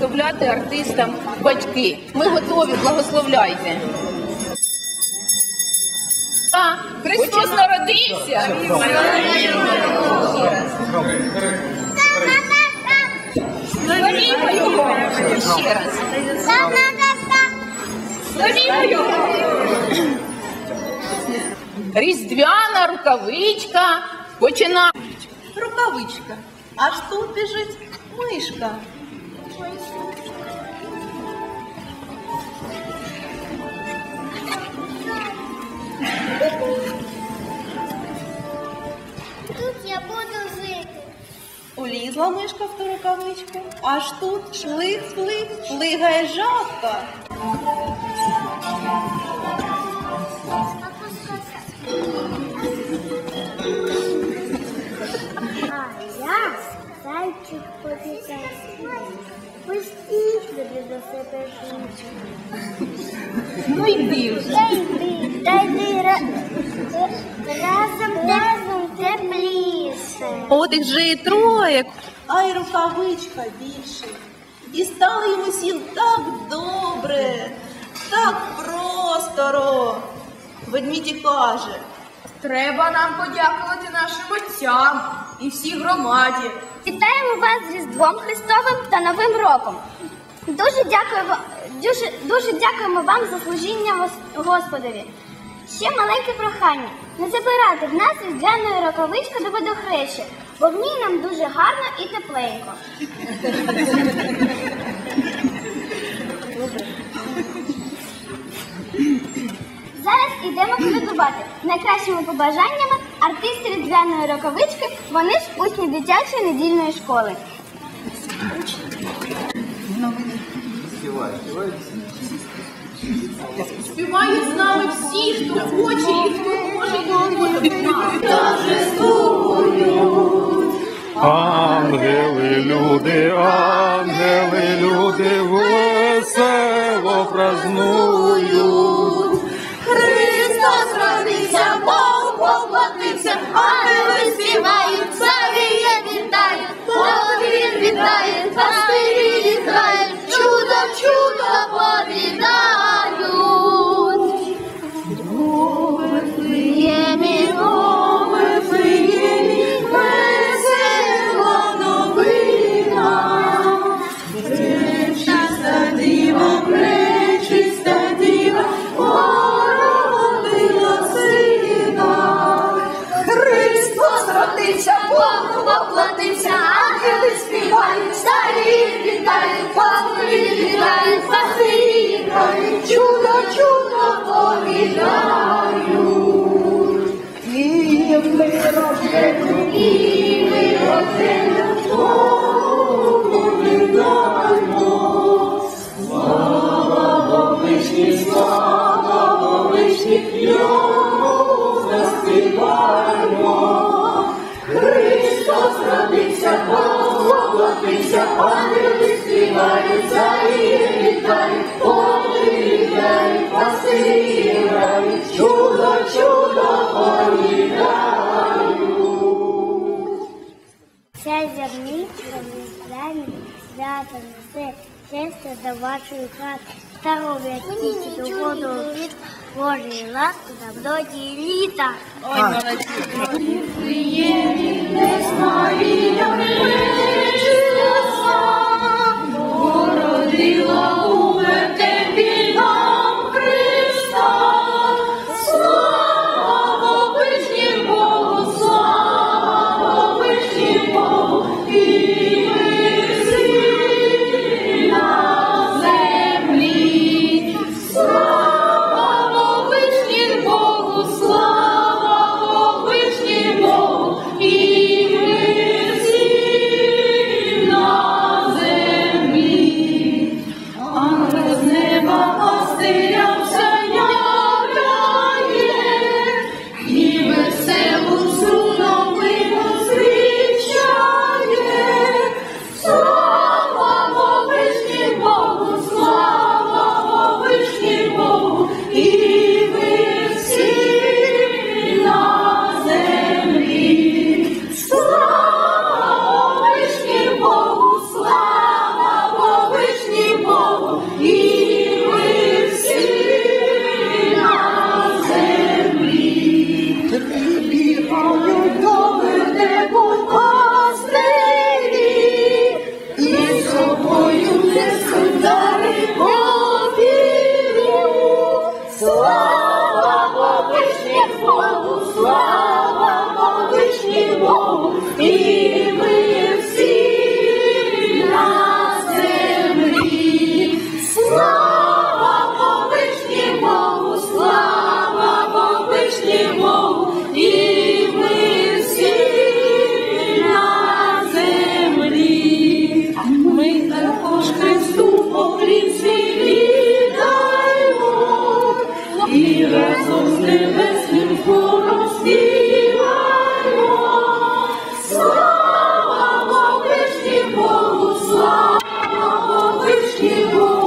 виготовляти артистам батьки. Ми готові, благословляйте. А, Христос народився! Славімо його! Ще раз. Славімо його! Різдвяна рукавичка починає. Рукавичка. Аж тут біжить мишка. Тут я буду жити. Улізла мишка в ту рукавичку. Аж тут шлик-шлик, шлигає жабка. А я зайчик поліцейський. Пустіть мене до себе. Ну йди вже. Та йди, разом разом тепліше. От їх же і троє, а й рукавичка більше. І стало йому всім так добре, так просторо. Ведмідь каже. Треба нам подякувати нашим отцям і всій громаді. Вітаємо вас з Різдвом Христовим та Новим роком. Дуже дякуємо, дуже, дуже дякуємо вам за служіння Гос- Господові. Ще маленьке прохання. Не забирайте в нас різдвяної роковички до водохреща, бо в ній нам дуже гарно і тепленько. Ідемо колядувати. З найкращими побажаннями артисти різдвяної роковички, вони ж учні дитячої недільної школи. Співають з нами всі, хто хоче і хто може не Ангели, люди, ангели, люди весело празнують. Поплатився, ангели чудо, чудо повідають. І ми родину, і ми родину, Богу віддаємо. Слава Вишні, слава Вишні, йому заспіваємо. Христос родився, Бог воплотився, ангели співають, царі вітають, Ця зерничка різдвяні свято несе щастя до вашої хати. Здоров'я тільки до воду від Божої ласки, доброті і літа. Ой, молодці. Породила Богу, que